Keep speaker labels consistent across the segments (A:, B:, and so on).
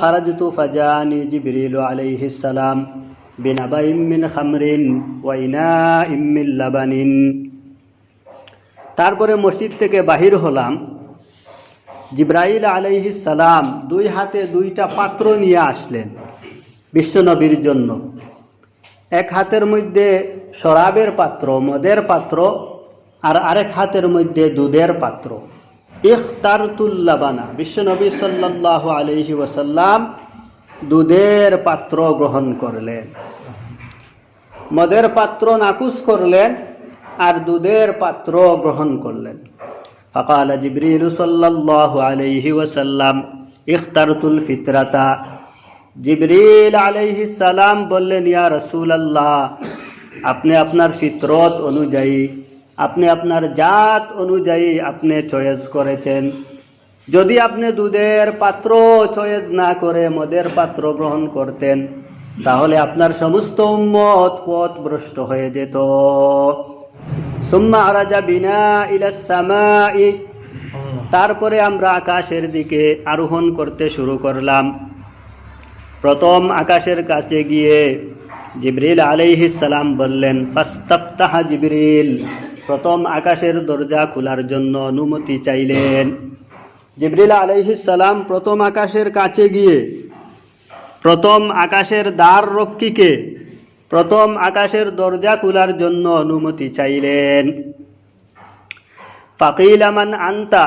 A: খারাজতু ফাজানি জিবরিল আলাইহিস সালাম বিনাবাইম মিন খামরিন ওয়া ইনাইম মিন লাবানিন তারপরে মসজিদ থেকে বাহির হলাম। জিব্রাইল আলাইহিস সালাম দুই হাতে দুইটা পাত্র নিয়ে আসলেন বিশ্বনবীর জন্য। এক হাতের মধ্যে শরাবের পাত্র, মদের পাত্র, আর আরেক হাতের মধ্যে দুধের পাত্র। ইখতারতুল্লাবানা। বিশ্বনবী সাল্লাহ আলহি ওসাল্লাম দুধের পাত্র গ্রহণ করলেন। মদের পাত্র নাকুস করলেন আর দুধের পাত্র গ্রহণ করলেন। ফকাল জিবরিল সাল্লাহ আলহি ওসাল্লাম ইখতারতুল ফিতরাতা। জিবরিল আলহি সালাম বললেন, ইয়া রসুল আল্লাহ আপনি আপনার ফিতরত অনুযায়ী আপনি আপনার জাত অনুযায়ী আপনি চয়েস করেছেন। যদি আপনি দুধের পাত্র চয়েস না করে মদের পাত্র গ্রহণ করতেন, তাহলে আপনার সমস্ত উম্মত পথ ভ্রষ্ট হয়ে যেত। সুম্মা আরাজা বিনা ইলাস সামাই। তারপরে আমরা আকাশের দিকে আরোহণ করতে শুরু করলাম। প্রথম আকাশের কাছে গিয়ে জিবরিল আলাইহিস সালাম বললেন, ফাস্তাফতাহা জিবরিল। প্রথম আকাশের দরজা খোলার জন্য অনুমতি চাইলেন। জিবরিল আলাইহিস সালাম প্রথম আকাশের কাছে গিয়ে, প্রথম আকাশের দ্বার রক্ষীকে প্রথম আকাশের দরজা খোলার জন্য অনুমতি চাইলেন। ফাকিল আমান আন্তা,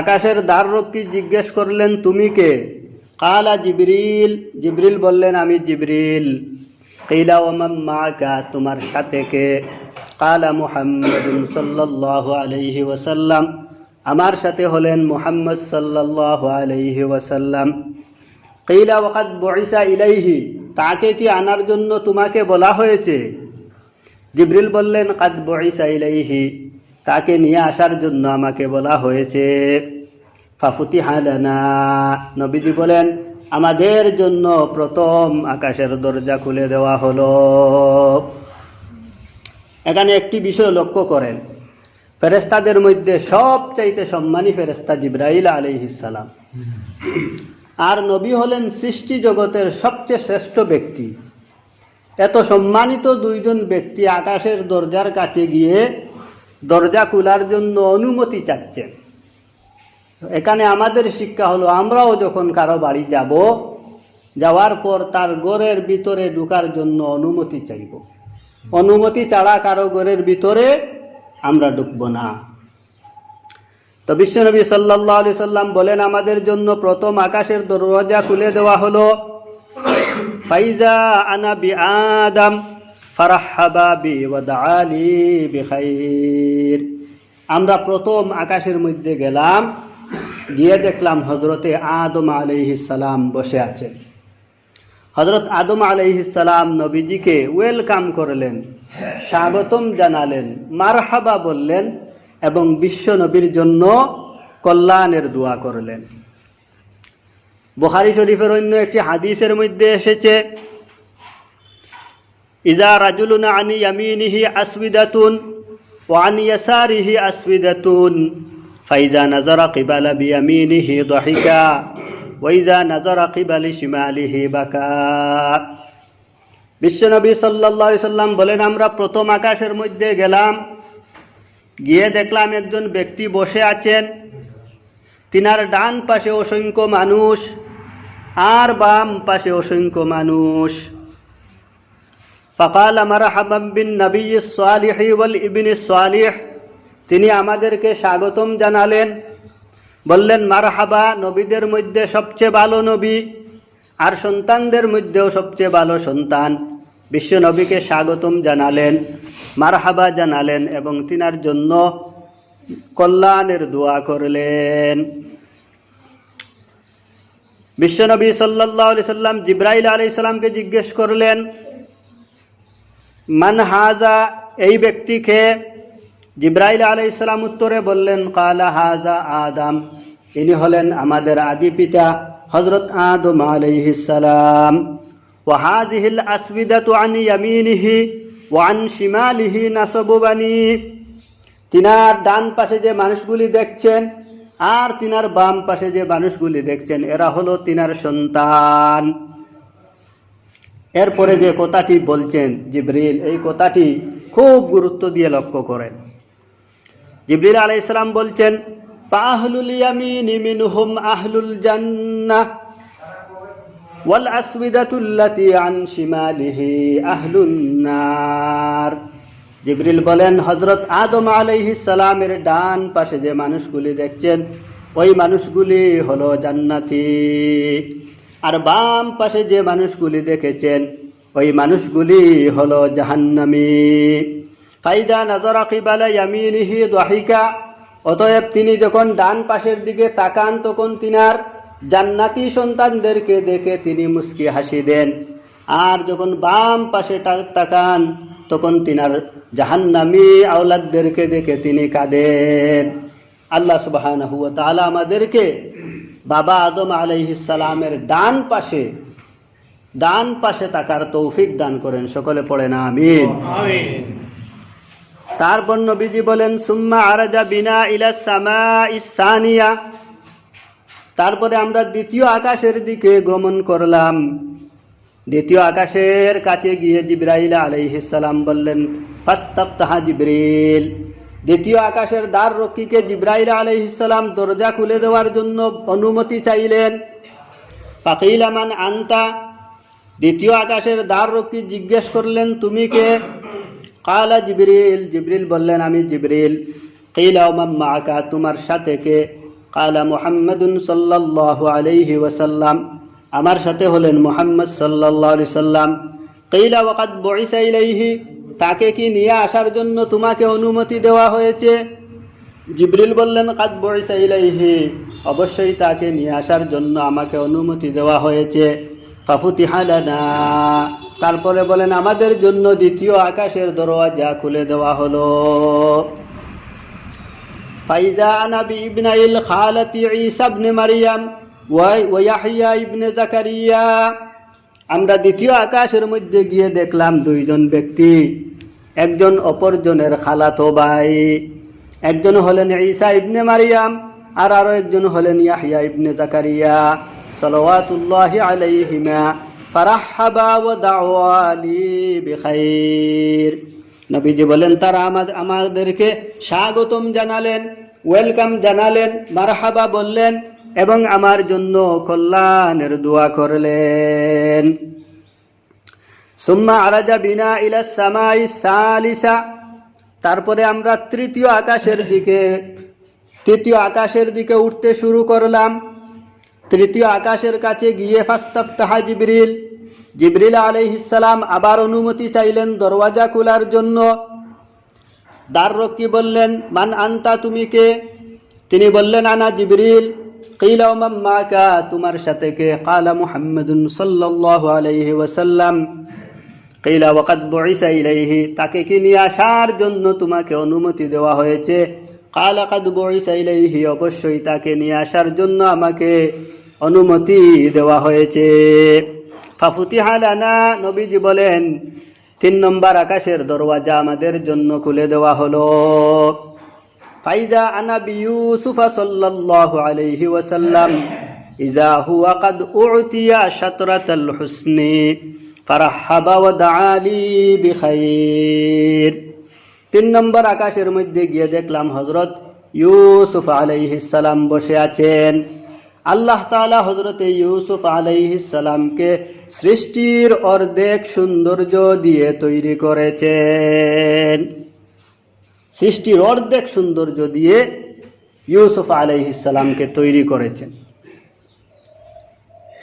A: আকাশের দ্বার রক্ষী জিজ্ঞেস করলেন, তুমি কে? কালা জিবরিল। জিবরিল বললেন, আমি জিবরিল। কিলা ওমাম মাকা, তোমার সাথে কে? কালা মুহাম্মদ আলাইহি ওয়াসাল্লাম আমার সাথে হলেন মুহাম্মদ সাল্লাল্লাহু আলাইহি ওয়াসাল্লাম। কিলা ওয়াকাদ বুইসা ইলাইহি, তাকে কি আনার জন্য তোমাকে বলা হয়েছে? জিবরিল বললেন, কাদ বুইসা ইলাইহি, তাকে নিয়ে আসার জন্য আমাকে বলা হয়েছে। ফাফুতি হালানা নবীজি বলেন, আমাদের জন্য প্রথম আকাশের দরজা খুলে দেওয়া হলো। এখানে একটি বিষয় লক্ষ্য করেন। ফেরেস্তাদের মধ্যে সবচাইতে সম্মানী ফেরেস্তা জিব্রাইল আলাইহিসালাম আর নবী হলেন সৃষ্টি জগতের সবচেয়ে শ্রেষ্ঠ ব্যক্তি। এত সম্মানিত দুইজন ব্যক্তি আকাশের দরজার কাছে গিয়ে দরজা খোলার জন্য অনুমতি চাচ্ছেন। এখানে আমাদের শিক্ষা হলো, আমরাও যখন কারও বাড়ি যাব, যাওয়ার পর তার ঘরের ভিতরে ঢুকার জন্য অনুমতি চাইব। অনুমতি ছাড়া কারও ঘরের ভিতরে আমরা ঢুকব না। তো বিশ্বনবী সাল্লাহ আলি সাল্লাম বলেন, আমাদের জন্য প্রথম আকাশের দরজা খুলে দেওয়া হলো, ফাইজা আনা বি আদম, ফারাহাবা বি ওয়াদালি বিখাইর আমরা প্রথম আকাশের মধ্যে গেলাম, গিয়ে দেখলাম হজরতে আদম আলাইহিসালাম বসে আছেন হজরত আদম আলাইহিসালাম নবীজিকে ওয়েলকাম করলেন, স্বাগতম জানালেন, মারহাবা বললেন এবং বিশ্ব নবীর জন্য কল্যাণের দোয়া করলেন। বুখারি শরীফের অন্য একটি হাদিসের মধ্যে এসেছে, ইজা রাজুলুন আনি ইয়ামিনিহি আসবিদাতুন ওয়ান ইয়াসারিহি আসবিদাতুন ফাইজা নাজারা কিবালা বিয়ামিনিহি দহিকা। ওয়াইজা নাজারা কিবালি শিমালিহি বাকা। বিশ্বনবী আলাইহি সাল্লাম বলেন, আমরা প্রথম আকাশের মধ্যে গেলাম, গিয়ে দেখলাম একজন ব্যক্তি বসে আছেন। তিনার ডান পাশে অসংখ্য মানুষ আর বাম পাশে অসংখ্য মানুষ। ফকাল মারহাবাম বিন নবী সালিহ ইবিন সালিহ, তিনি আমাদেরকে স্বাগতম জানালেন। বললেন, মারহাবা, নবীদের মধ্যে সবচেয়ে ভালো নবী আর সন্তানদের মধ্যেও সবচেয়ে ভালো সন্তান। বিশ্ব নবীকে স্বাগতম জানালেন, মারহাবা জানালেন এবং তিনার জন্য কল্যাণের দোয়া করলেন। বিশ্বনবী সাল্লাহ আলি সাল্লাম জিব্রাইল আলি সাল্লামকে জিজ্ঞেস করলেন, মান হাজা, এই ব্যক্তিকে জিব্রাইল আলাই ইসলাম উত্তরে বললেন, কালা হাজা আদম। ইনি হলেন আমাদের আদি পিতা হজরত আদম আলাইহিসালাম ওয়াহাজিহিল আসবিদাতু আন ইয়ামিনিহি ওয়ান শিমালিহি নাসবু বানি। তিনার ডান পাশে যে মানুষগুলি দেখছেন আর তিনার বাম পাশে যে মানুষগুলি দেখছেন, এরা হলো তিনার সন্তান। এরপরে যে কথাটি বলছেন জিব্রিল এই কথাটি খুব গুরুত্ব দিয়ে লক্ষ্য করেন। জিব্রিল আলাই ইসলাম বলছেন পাহলুল ইয়ামিন মিনহুম আহলুল জান্নাহ ওয়াল আসবিদাতুল্লাতি আন শিমালিহি আহলুন নার। জিবরিল বলেন হজরত আদম আলাইহিস সালামের ডান পাশে যে মানুষগুলি দেখছেন, ওই মানুষগুলি হলো জান্নাতি। আর বাম পাশে যে মানুষগুলি দেখেছেন, ওই মানুষগুলি হলো জাহান্নামী। ফাইজা নজর আকিবালা ইয়ামিনিহি দহিকা, অতএব তিনি যখন ডান পাশের দিকে তাকান, তখন তিনার জান্নাতি সন্তানদেরকে দেখে তিনি মুস্কি হাসি দেন। আর যখন বাম পাশে তাকান, তখন তিনার জাহান্নামি আওলাদদেরকে দেখে তিনি কাঁদেন। আল্লাহ তাআলা আমাদেরকে বাবা আদম আলাইহিস সালামের ডান পাশে ডান পাশে তাকার তৌফিক দান করেন। সকলে পড়ে না আমিন। তারপর নবীজি বলেন, সুম্মা আরাজা বিনা ইলা সামা ইসানিয়া তারপরে আমরা দ্বিতীয় আকাশের দিকে গমন করলাম। দ্বিতীয় আকাশের কাছে গিয়ে জিব্রাইল আলাইহিসালাম বললেন ফাস্তাব তাহা জিব্রিল। দ্বিতীয় আকাশের দ্বার রক্ষীকে জিব্রাইল আলাইহিসালাম দরজা খুলে দেওয়ার জন্য অনুমতি চাইলেন। পাকিলামান আন্তা? দ্বিতীয় আকাশের দ্বার রক্ষী জিজ্ঞেস করলেন, তুমি কে? কালা জিবরিল জিবরিল বললেন, আমি জিবরিল। কিলা ওমাম্মা আকা তোমার সাথে কে? কালা মুহাম্মাদুন সাল্লাল্লাহু আলাইহি ওয়াসাল্লাম। আমার সাথে হলেন মুহাম্মদ সাল্লাল্লাহু আলাইহি সাল্লাম কিলা ওয়াকাদ বুইসা ইলাইহি? তাকে কি নিয়ে আসার জন্য তোমাকে অনুমতি দেওয়া হয়েছে? জিবরিল বললেন, কাদ বুইসা ইলাইহি। অবশ্যই তাকে নিয়ে আসার জন্য আমাকে অনুমতি দেওয়া হয়েছে। ফাফুতিহা লানা। তারপরে বলেন, আমাদের জন্য দ্বিতীয় আকাশের দরওয়াজা খুলে দেওয়া হলো। ফাইজা আনাবি ইবনাইল খালাতি ঈসা ইবনে মারিয়াম ওয়া ইয়াহইয়া ইবনে জাকারিয়া। আমরা দ্বিতীয় আকাশের মধ্যে গিয়ে দেখলাম দুইজন ব্যক্তি, একজন অপরজনের খালাতো ভাই, একজন হলেন ঈসা ইবনে মারিয়াম আর আরও একজন হলেন ইয়াহইয়া ইবনে জাকারিয়া। সালাওয়াতুল্লাহি আলাইহিমা। ফারাহাবা ওয়া দাওয়া লি বিখাইর। নবীজি বলেন, তারা আমাদ- আমাদেরকে স্বাগতম জানালেন, ওয়েলকাম জানালেন, মারহাবা বললেন এবং আমার জন্য কল্যাণের দোয়া করলেন। সুম্মা আরাজা বিনা ইলা সামাই সালিসা। তারপরে আমরা তৃতীয় আকাশের দিকে, তৃতীয় আকাশের দিকে উঠতে শুরু করলাম। তৃতীয় আকাশের কাছে গিয়ে ফাস্তাফতাহা জিবরিল। জিবরিল আলাইহিসসালাম আবার অনুমতি চাইলেন দরওয়াজা খোলার জন্য। দ্বাররক্ষী বললেন, মান আন্তা, তুমি কে? তিনি বললেন, আনা জিবরিল। কিলা মাম্মাকা তোমার সাথে কে? কালা মুহাম্মাদুন সাল্লাল্লাহু আলাইহি ওয়াসাল্লাম। কিলা ওয়াকাদ বুইসা ইলাইহি? তাকে কি নিয়ে আসার জন্য তোমাকে অনুমতি দেওয়া হয়েছে? কালা কাদ বুইসা ইলাইহি? অবশ্যই তাকে নিয়ে আসার জন্য আমাকে। অনুমতি দেওয়া হয়েছে। ফাফুতিহা লানা, নবীজি বলেন, তিন নম্বর আকাশের দরওয়াজা আমাদের জন্য খুলে দেওয়া হলো। ফাইজা আনাবি ইউসুফ সাল্লাল্লাহু আলাইহি ওয়াসাল্লাম, ইজা হুয়া কাদ উতিয়া শাতরাতাল হুসনি, ফারাহাবা ওয়া দাআলি বিখাইর। তিন নম্বর আকাশের মধ্যে গিয়ে দেখলাম হজরত ইউসুফ আলাইহিস সালাম বসে আছেন। আল্লাহ তাআলা হজরতে ইউসুফ আলাইহিস সালামকে সৃষ্টির অর্ধেক সৌন্দর্য দিয়ে তৈরি করেছেন। সৃষ্টির অর্ধেক সৌন্দর্য দিয়ে ইউসুফ আলাইহিস সালামকে তৈরি করেছেন।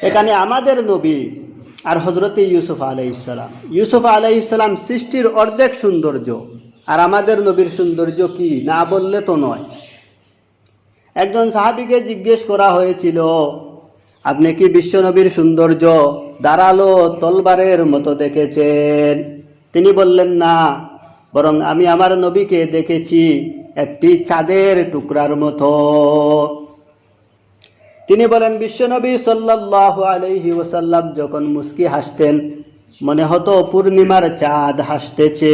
A: এখানে আমাদের নবী আর হজরতে ইউসুফ আলাইসালাম ইউসুফ আলাইসালাম সৃষ্টির অর্ধেক সৌন্দর্য আর আমাদের নবীর সৌন্দর্য কি? না বললে তো নয়। একজন সাহাবিকে জিজ্ঞেস করা হয়েছিল, আপনি কি বিশ্বনবীর সৌন্দর্য দাঁড়াল তলবারের মতো দেখেছেন? তিনি বললেন, না, বরং আমি আমার নবীকে দেখেছি একটি চাঁদের টুকরার মতো। তিনি বলেন, বিশ্বনবী সাল্লাল্লাহু আলাইহি ওসাল্লাম যখন মুস্কি হাসতেন, মনে হতো পূর্ণিমার চাঁদ হাসতেছে।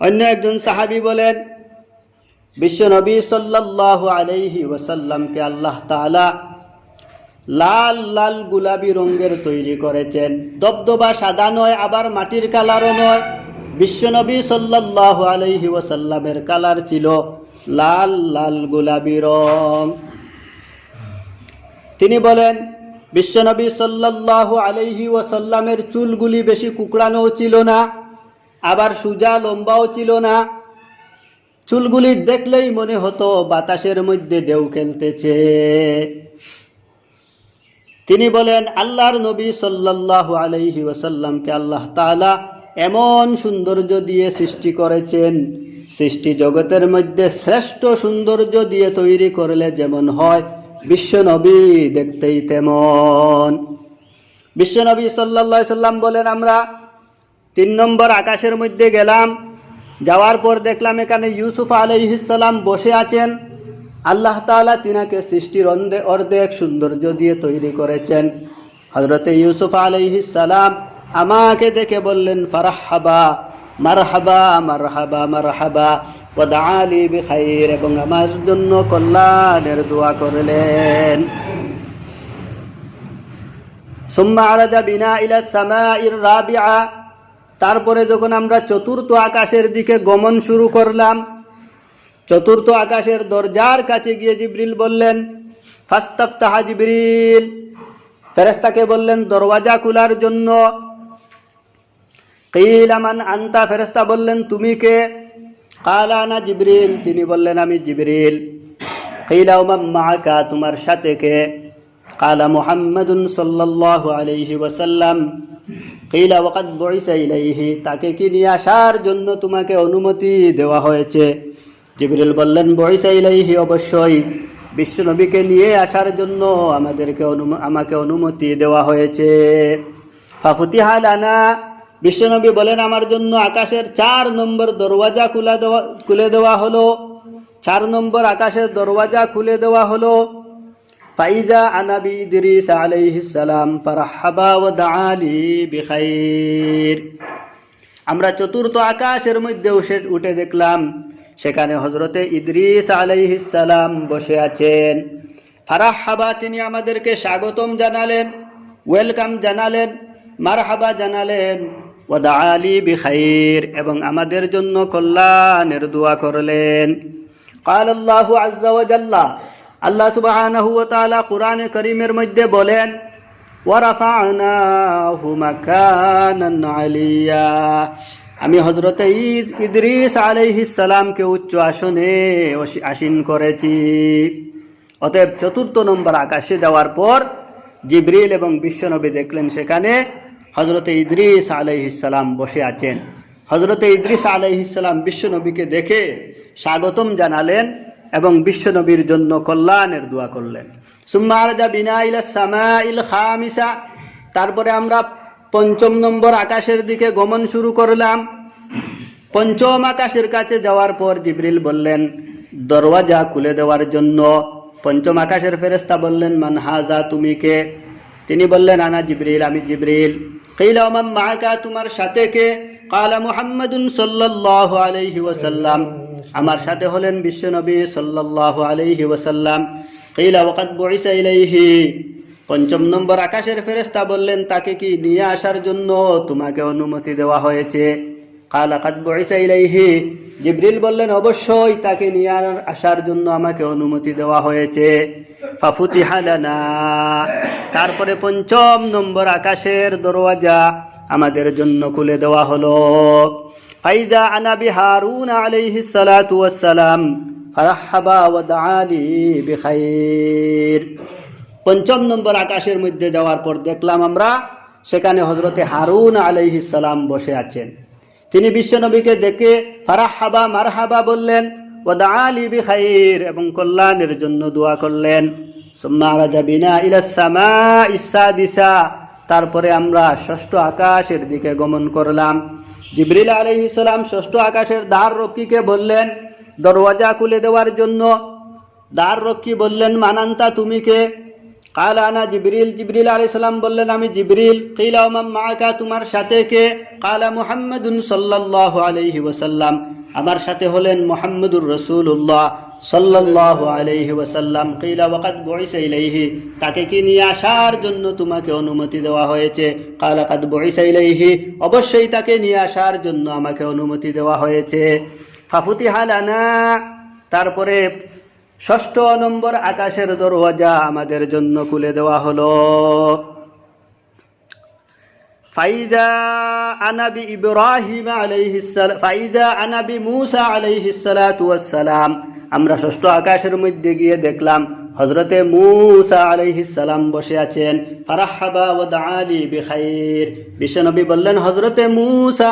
A: অন্য একজন সাহাবী বলেন বিশ্বনবী সাল্লাল্লাহু আলাইহি ওয়াসাল্লামকে আল্লাহ তাআলা লাল লাল গুলাবি রঙের তৈরি করেছেন। দবদবা সাদা নয়, আবার মাটির কালারও নয়। বিশ্বনবী সাল্লাল্লাহু আলাইহি ওয়াসাল্লামের কালার ছিল লাল লাল গোলাপি রং। তিনি বলেন বিশ্বনবী সাল্লাল্লাহু আলাইহি ওয়াসাল্লামের চুলগুলি বেশি কুকড়ানোও ছিল না, আবার সুজা লম্বাও ছিল না। চুলগুলি দেখলেই মনে হতো বাতাসের মধ্যে ঢেউ খেলতেছে। তিনি বলেন, আল্লাহর নবী সাল্লাল্লাহু আলাইহি ওয়াসাল্লামকে আল্লাহ তাআলা এমন সৌন্দর্য দিয়ে সৃষ্টি করেছেন, সৃষ্টি জগতের মধ্যে শ্রেষ্ঠ সৌন্দর্য দিয়ে তৈরি করলে যেমন হয় বিশ্বনবী দেখতেই তেমন। বিশ্বনবী আলাইহি সাল্লাম বলেন, আমরা তিন নম্বর আকাশের মধ্যে গেলাম যাওয়ার পর দেখলাম এখানে ইউসুফ আলাইহিসাল্লাম বসে আছেন। আল্লাহ তাআলা তিনাকে সৃষ্টির অর্ধে অর্ধেক সৌন্দর্য দিয়ে তৈরি করেছেন। হজরতে ইউসুফ আলাইহিসাল্লাম আমাকে দেখে বললেন ফারাহাবা মারহাবা মারহাবা মারহাবা ওদালি বিখাইর এবং আমার জন্য কল্যাণের দোয়া করলেন। আরাজা বিনা ইলা সামাইর রাবিআ তারপরে যখন আমরা চতুর্থ আকাশের দিকে গমন শুরু করলাম, চতুর্থ আকাশের দরজার কাছে গিয়ে জিব্রিল বললেন, ফাস্তাফতাহা জিবরিল। ফেরেস্তাকে বললেন, দরওয়াজা খোলার জন্য। কিল আন্তা? ফেরেস্তা বললেন, তুমি কে? কালা না জিবরিল। তিনি বললেন, আমি জিবরিল। কিলা উমাম তোমার সাথে কে? কালা মুহাম্মাদুন সাল্লাল্লাহু আলাইহি ওয়াসাল্লাম। কিলা ওয়াকাদ বুইসা ইলাইহি, তাকে কি নিয়ে আসার জন্য তোমাকে অনুমতি দেওয়া হয়েছে? জিবরিল বললেন, বুইসা ইলাইহি অবশ্যই। বিশ্বনবীকে নিয়ে আসার জন্য আমাদেরকে আমাকে অনুমতি দেওয়া হয়েছে। ফাফুতিহা লানা বিশ্বনবী বলেন, আমার জন্য আকাশের চার নম্বর দরওয়াজা খুলে দেওয়া খুলে দেওয়া হলো। চার নম্বর আকাশের দরওয়াজা খুলে দেওয়া হলো। ফাইজা আনাবি ইদ্রিস আলাইহিস সালাম ফারহাবা ওয়া দাআলি বিখাইর আমরা চতুর্থ আকাশের মধ্যে উঠে উঠে দেখলাম সেখানে হজরতে ইদ্রিস আলাইহিস সালাম বসে আছেন ফারাহাবা তিনি আমাদেরকে স্বাগতম জানালেন ওয়েলকাম জানালেন মারহাবা জানালেন ওদা আলী বিখাইর এবং আমাদের জন্য কল্যাণের দোয়া করলেন قال الله عز وجل আল্লাহ তাআলা কোরআনে কারীমের মধ্যে বলেন আমি হজরতে ইদ্রিস সালামকে উচ্চ আসনে আসীন করেছি। অতএব চতুর্থ নম্বর আকাশে যাওয়ার পর জিব্রিল এবং বিশ্বনবী দেখলেন সেখানে হজরতে ইদ্রিস আলাইহিসাল্লাম বসে আছেন। হজরতে ইদ্রিস আলাইহিসাল্লাম বিশ্বনবীকে দেখে স্বাগতম জানালেন। এবং বিশ্বনবীর জন্য কল্যাণের দোয়া করলেন। সুম্মারজা বিনা তারপরে আমরা পঞ্চম নম্বর আকাশের দিকে গমন শুরু করলাম। পঞ্চম আকাশের কাছে যাওয়ার পর জিবরিল বললেন, দরওয়াজা খুলে দেওয়ার জন্য। পঞ্চম আকাশের ফেরেস্তা বললেন মানহাজা তুমি কে? তিনি বললেন, আনা জিবরিল, আমি জিবরিল। মাকা তোমার সাথে কে? কালা মুহাম্মাদুন সাল্লাল্লাহু আলাইহি ওয়াসাল্লাম। আমার সাথে হলেন বিশ্বনবী সাল্লাল্লাহু আলাইহি ওয়াসাল্লাম। কিলা ওয়াকাদ বুইসা ইলাইহি। পঞ্চম নম্বর আকাশের ফেরেস্তা বললেন, তাকে কি নিয়ে আসার জন্য তোমাকে অনুমতি দেওয়া হয়েছে? কালা, কাদ বয়সা ইলাইহি। জিবরিল বললেন, অবশ্যই তাকে নিয়ে আসার জন্য আমাকে অনুমতি দেওয়া হয়েছে। ফাফুতিহা লানা। তারপরে পঞ্চম নম্বর আকাশের দরওয়াজা আমাদের জন্য খুলে দেওয়া হলো। ফাইজা আনাবি হারুন আলাইহি সালাতু ওয়াসসালাম, ফারাহাবা ওয়া দাআলি বিখাইর। পঞ্চম নম্বর আকাশের মধ্যে যাওয়ার পর দেখলাম আমরা, সেখানে হজরতে হারুন আলাইহিস সালাম বসে আছেন। তিনি বিশ্বনবীকে দেখে ফারাহাবা, মারহাবা বললেন ও দালি বিখাইর, এবং কল্যাণের জন্য দোয়া করলেন। সুম্মা রাজা বিনা ইলাসামা ইসাদিসা তারপরে আমরা ষষ্ঠ আকাশের দিকে গমন করলাম। জিবরিল আলি ইসলাম ষষ্ঠ আকাশের দ্বার রক্ষীকে বললেন, দরওয়াজা খুলে দেওয়ার জন্য। দ্বার রক্ষী বললেন, মানান্তা, তুমি কে? কাল আনা জিবরিল। জিবরিল আলি সাল্লাম বললেন, আমি জিবরিল। কিলা মাকা তোমার সাথে কে? কালা মুহাম্মাদুন সাল্লাহ আলহি ওসাল্লাম আমার সাথে হলেন মোহাম্মদুর রাসূলুল্লাহ। সাল্লাল্লাহু আলাইহি ওয়াসাল্লাম কিলা ওয়াকাদ বুইসা ইলাইহি, তাকে কি নিয়ে আসার জন্য তোমাকে অনুমতি দেওয়া হয়েছে? কালা কাদ বুইসা ইলাইহি, অবশ্যই তাকে নিয়ে আসার জন্য আমাকে অনুমতি দেওয়া হয়েছে। ফাফুতিহা লানা, তারপরে ষষ্ঠ নম্বর আকাশের দরওয়াজা আমাদের জন্য খুলে দেওয়া হলো। ফাইজা আনাবি ইব্রাহিম আলাইহিস ফাইজা আনাবি মুসা আলাইহিস সালাতু ওয়াস সালাম। আমরা ষষ্ঠ আকাশের মধ্যে গিয়ে দেখলাম হজরতে মুসা সালাম বসে আছেন। ফারাহাবা ওয়া দাআলি বিখাইর। বিশ্বনবী বললেন হজরতে মুসা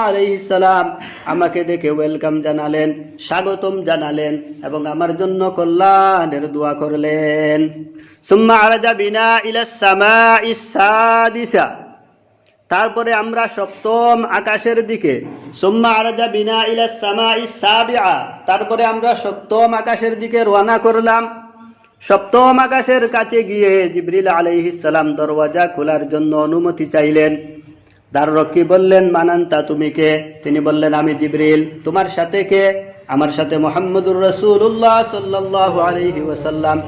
A: সালাম আমাকে দেখে ওয়েলকাম জানালেন, স্বাগতম জানালেন এবং আমার জন্য কল্যাণের দোয়া করলেন। সুম্মা আরাজা বিনা ইলাস সামাইস সাদিসা। তারপরে আমরা সপ্তম আকাশের দিকে বিনা সামা তারপরে আমরা সপ্তম আকাশের দিকে রওনা করলাম। সপ্তম আকাশের কাছে গিয়ে জিবরিল সালাম দরওয়াজা খোলার জন্য অনুমতি চাইলেন। দ্বাররক্ষী বললেন, মানান্তা, তুমি কে? তিনি বললেন, আমি জিবরিল, তোমার সাথে কে? আমার সাথে মোহাম্মদুর রসুল্লাহ সাল্লাল্লাহু আলাইহি ওয়াসাল্লাম।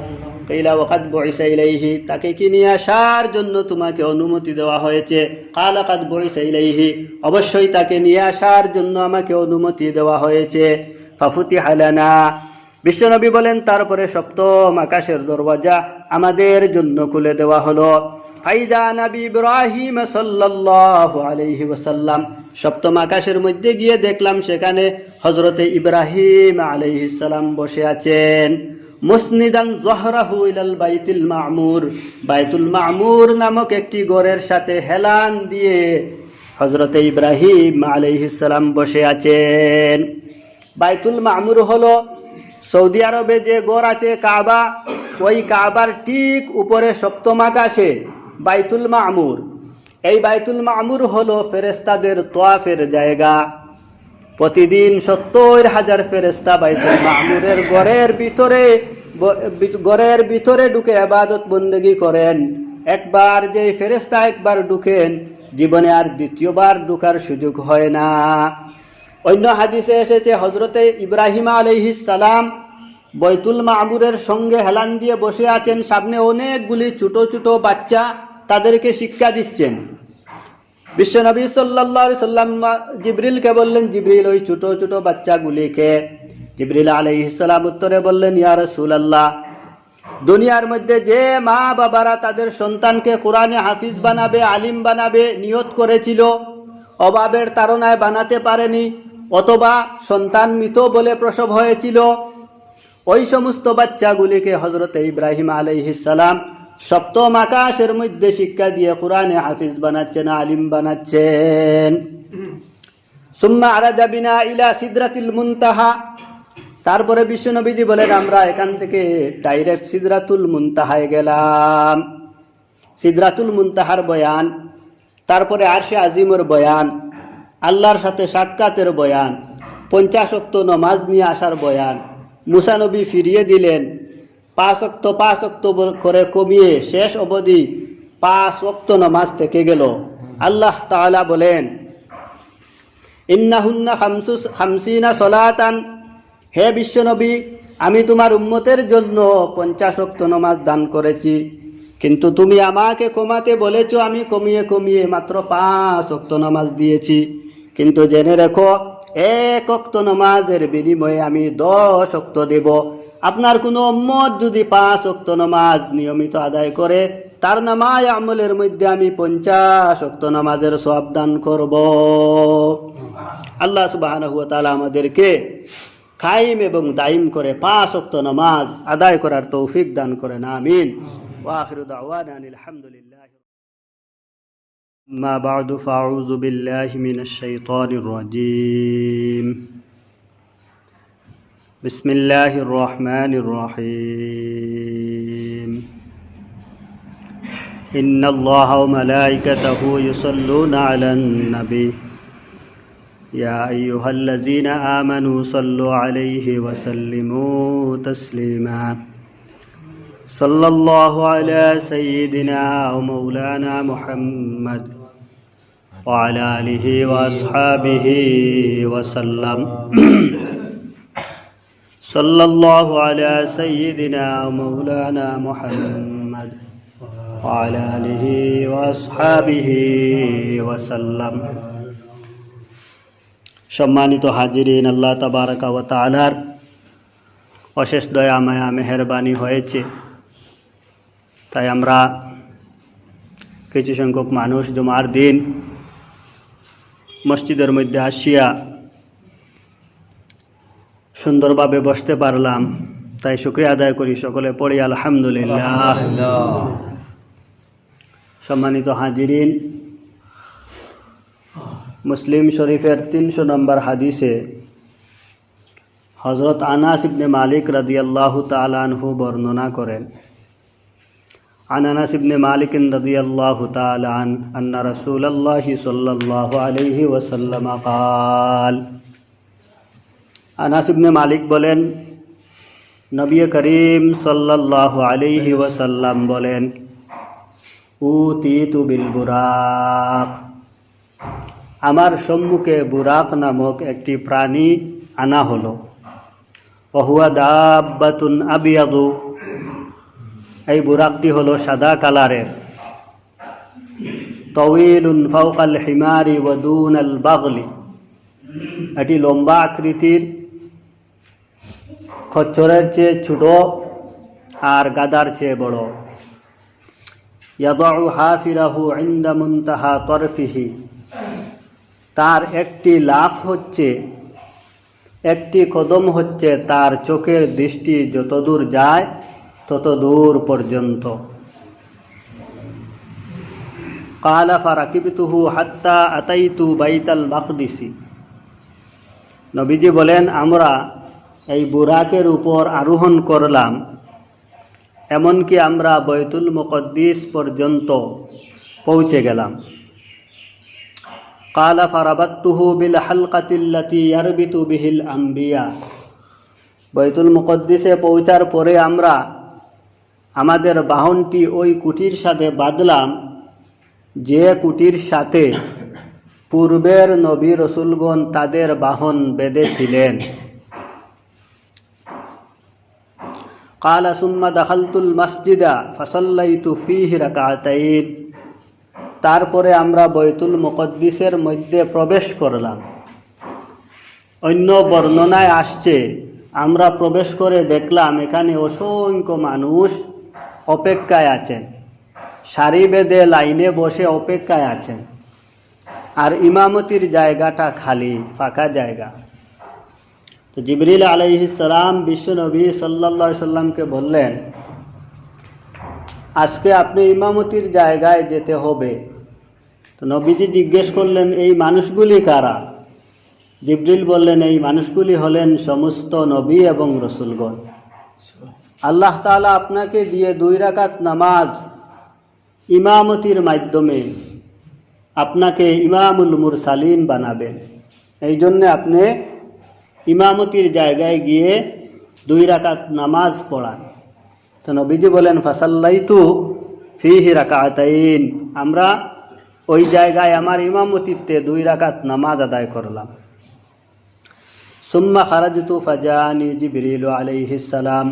A: কইলা ওয়াকাদ বুইসা ইলাইহি, তাকে কি নিয়ে আসার জন্য তোমাকে অনুমতি দেওয়া হয়েছে? কালা কাদ বুইসা ইলাইহি, অবশ্যই তাকে নিয়ে আসার জন্য আমাকে অনুমতি দেওয়া হয়েছে। ফাফুতি হালানা বিশ্বনবী বলেন, তারপরে সপ্তম আকাশের দরওয়াজা আমাদের জন্য খুলে দেওয়া হলো। ফাইজা নবী ইব্রাহিম সাল্লাল্লাহু আলাইহি ওয়াসাল্লাম, সপ্তম আকাশের মধ্যে গিয়ে দেখলাম সেখানে হজরতে ইব্রাহিম আলাইহিস সালাম বসে আছেন। মুসনিদান জহরাহু ইলাল বাইতুল মামুর। বাইতুল মামুর নামক একটি গড়ের সাথে হেলান দিয়ে হজরতে ইব্রাহিম আলাইহিস সালাম বসে আছেন। বাইতুল মামুর হলো সৌদি আরবে যে গড় আছে কাবা, ওই কাবার ঠিক উপরে সপ্তম আকাশে বাইতুল মামুর। এই বাইতুল মামুর হলো ফেরেস্তাদের তোয়াফের জায়গা। প্রতিদিন সত্তর হাজার ফেরেস্তা বাইতুল মামুরের গড়ের ভিতরে গড়ের ভিতরে ঢুকে আবাদত বন্দেগি করেন। একবার যে ফেরেস্তা একবার ঢুকেন, জীবনে আর দ্বিতীয়বার ঢুকার সুযোগ হয় না। অন্য হাদিসে এসেছে হজরতে ইব্রাহিম সালাম বৈতুল মামুরের সঙ্গে হেলান দিয়ে বসে আছেন, সামনে অনেকগুলি ছোট ছোট বাচ্চা তাদেরকে শিক্ষা দিচ্ছেন। বিশ্বনবী সাল্লাহ সাল্লাম জিবরিলকে বললেন, জিবরিল, ওই ছোট ছোট বাচ্চাগুলিকে। জিবরিল আলহিসাল্লাম উত্তরে বললেন, ইয়া রসুলাল্লাহ, দুনিয়ার মধ্যে যে মা বাবারা তাদের সন্তানকে কোরআনে হাফিজ বানাবে, আলিম বানাবে, নিয়ত করেছিল, অভাবের তাড়নায় বানাতে পারেনি, অথবা সন্তান মৃত বলে প্রসব হয়েছিল, ওই সমস্ত বাচ্চাগুলিকে হজরত ইব্রাহিম আলহিসাল্লাম সপ্তম আকাশের মধ্যে শিক্ষা দিয়ে কোরআনে হাফিজ বানাচ্ছেন, আলিম বানাচ্ছেন। সুম্মা ইলা মুনতাহা। তারপরে বিশ্বনবীজি বলেন, আমরা এখান থেকে ডাইরেক্ট সিদরাতুল মুনতাহায় গেলাম। সিদরাতুল মুনতাহার বয়ান, তারপরে আরশে আজিমর বয়ান, আল্লাহর সাথে সাক্ষাতের বয়ান, পঞ্চাশক্ত নমাজ নিয়ে আসার বয়ান মুসানবী ফিরিয়ে দিলেন পাঁচ অক্ত পাঁচ অক্ত করে কমিয়ে শেষ অবধি পাঁচ অক্ত নমাজ থেকে গেল। আল্লাহ তাআলা বলেন, ইন্নাহুন্না খামসু খামসিনা সলাতান। হে বিশ্বনবী, আমি তোমার উম্মতের জন্য পঞ্চাশ অক্ত নমাজ দান করেছি। কিন্তু তুমি আমাকে কমাতে বলেছ, আমি কমিয়ে কমিয়ে মাত্র পাঁচ অক্ত নমাজ দিয়েছি। কিন্তু জেনে রেখো এক অক্ত নামাজের বিনিময়ে আমি দশ অক্ত দেব। আপনার কোনো উম্মত যদি পাঁচ অক্ত নামাজ নিয়মিত আদায় করে তার নামায় আমলের মধ্যে আমি পঞ্চাশ অক্ত নামাজের সব দান করব আল্লাহ সুবাহ আমাদেরকে কায়েম এবং দাইম করে পাঁচ অক্ত নামাজ আদায় করার তৌফিক দান করেন আমিন وآخر دعوانا أن الحمد لله ما بعد فأعوذ بالله من الشيطان الرجيم بسم الله الرحمن الرحيم. إن الله وملائكته يصلون على النبي. يا أيها الذين آمنوا صلوا عليه وسلموا تسليما. صلى الله على سيدنا ومولانا محمد وعلى آله وأصحابه وسلم. صلى الله على سيدنا ومولانا محمد وعلى آله وأصحابه وسلم সম্মানিত হাজিরিন আল্লাহ তাবারাকা ওয়া তাআলার অশেষ দয়া মায়া মেহরবানি হয়েছে তাই আমরা কিছু সংখ্যক মানুষ জমার দিন মসজিদের মধ্যে আসিয়া সুন্দরভাবে বসতে পারলাম তাই শুক্রিয়া আদায় করি সকলে পড়ি আলহামদুলিল্লাহ সম্মানিত হাজিরিন মুসলিম শরীফের তিনশো নম্বর হাদিসে হজরত আনাস ইবনে মালিক রাদিয়াল্লাহু তাআলা আনহু বর্ণনা করেন عن انس بن مالك رضي الله تعالى عنه ان رسول الله صلى الله عليه وسلم قال আনাস ইবনে মালিক বলেন, নবী করিম সাল্লাল্লাহু আলাইহি ওয়াসাল্লাম বলেন উ উতিতু বিল বুরাক। আমার সম্মুখে বুরাক নামক একটি প্রাণী আনা হলো। অহুয়া দাব্বাতুন আবিয়াদু। এই বুরাকটি হলো সাদা কালারের। তউইলুন ফাউকাল হিমারি ওয়াদুন আল বাগলি। এটি লম্বা আকৃতির খচ্চরের চেয়ে ছোট আর গাদার চেয়ে বড়। ইয়াদু হাফিরাহু ইন্দা মুনতাহা তরফিহি। তার একটি লাভ হচ্ছে, একটি কদম হচ্ছে তার চোখের দৃষ্টি যতদূর যায় তত দূর পর্যন্ত। কালা ফারাকিবতুহু হাত্তা আতাইতু বাইতাল বাকদিসি নবীজি বলেন, আমরা এই বুরাকের উপর আরোহণ করলাম। এমনকি আমরা বৈতুল মুকদ্দিস পর্যন্ত পৌঁছে গেলাম। কালা ফারাবাত্তুহু বিল হালকাতিল্লাতি ইয়ারবিতু বিহিল আম্বিয়া। বৈতুল মুকদ্দিসে পৌঁছার পরে আমরা আমাদের বাহনটি ওই কুটির সাথে বাঁধলাম, যে কুটির সাথে পূর্বের নবী রসুলগণ তাদের বাহন বেঁধেছিলেন। কালা সুম্মা দাখালতুল মসজিদা ফসল্লাইতু ফিহি রাকাতাইন তারপরে আমরা বৈতুল মুকদ্দিসের মধ্যে প্রবেশ করলাম। অন্য বর্ণনায় আসছে, আমরা প্রবেশ করে দেখলাম এখানে অসংখ্য মানুষ অপেক্ষায় আছেন। সারি বেঁধে লাইনে বসে অপেক্ষায় আছেন। আর ইমামতির জায়গাটা খালি, ফাঁকা জায়গা। তো জিবরিল আলাইহিসালাম বিশ্বনবী সাল্লা সাল্লামকে বললেন, আজকে আপনি ইমামতির জায়গায় যেতে হবে। তো নবীজি জিজ্ঞেস করলেন, এই মানুষগুলি কারা? জিবরিল বললেন, এই মানুষগুলি হলেন সমস্ত নবী এবং রসুলগণ। আল্লাহ তাআলা আপনাকে দিয়ে দুই রাকাত নামাজ ইমামতির মাধ্যমে আপনাকে ইমামুল মুরসালিন বানাবেন। এই জন্যে আপনি ইমামতির জায়গায় গিয়ে দুই রাকাত নামাজ পড়ান। তো নবীজি বলেন, ফাসাল্লাইতু ফিহি রাকাতাইন। আমরা ওই জায়গায় আমার ইমামতিতে দুই রাকাত নামাজ আদায় করলাম। সুম্মা খারাজতু ফাজানি জিবরিল আলাইহিস সালাম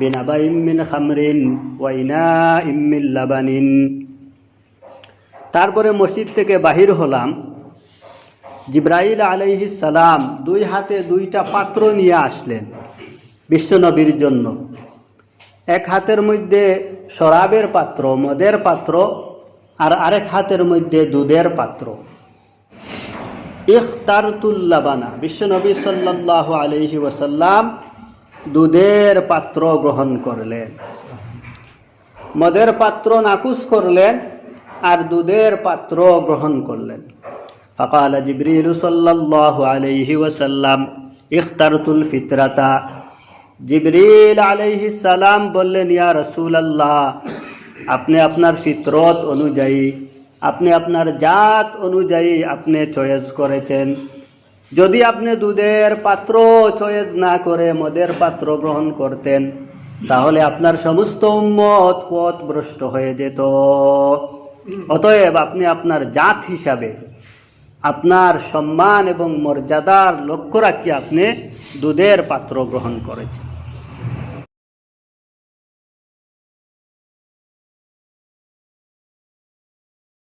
A: বিনাবাইম মিন খামরিন ওয়া ইনাইম মিন লাবানিন। তারপরে মসজিদ থেকে বাহির হলাম। জিব্রাইল আলাইহিস সালাম দুই হাতে দুইটা পাত্র নিয়ে আসলেন বিশ্বনবীর জন্য। এক হাতের মধ্যে শরাবের পাত্র, মদের পাত্র, আর আরেক হাতের মধ্যে দুধের পাত্র। ইখতারতুল্লাবানা, বিশ্বনবী সাল্লাহ আলহি ওসাল্লাম দুধের পাত্র গ্রহণ করলেন। মদের পাত্র নাকুশ করলেন আর দুধের পাত্র গ্রহণ করলেন। فقال جبريل صلى الله عليه وسلم اخترت الفطرة জিবরিল আলাইহি সালাম বললেন ইয়া রসুল আল্লাহ আপনি আপনার ফিতরত অনুযায়ী আপনি আপনার জাত অনুযায়ী আপনি চয়েস করেছেন যদি আপনি দুধের পাত্র চয়েস না করে মদের পাত্র গ্রহণ করতেন তাহলে আপনার সমস্ত উম্মত পথ ভ্রষ্ট হয়ে যেত অতএব আপনি আপনার জাত হিসাবে আপনার সম্মান এবং মর্যাদার লক্ষ্য রাখি আপনি দুধের পাত্র গ্রহণ করেছেন।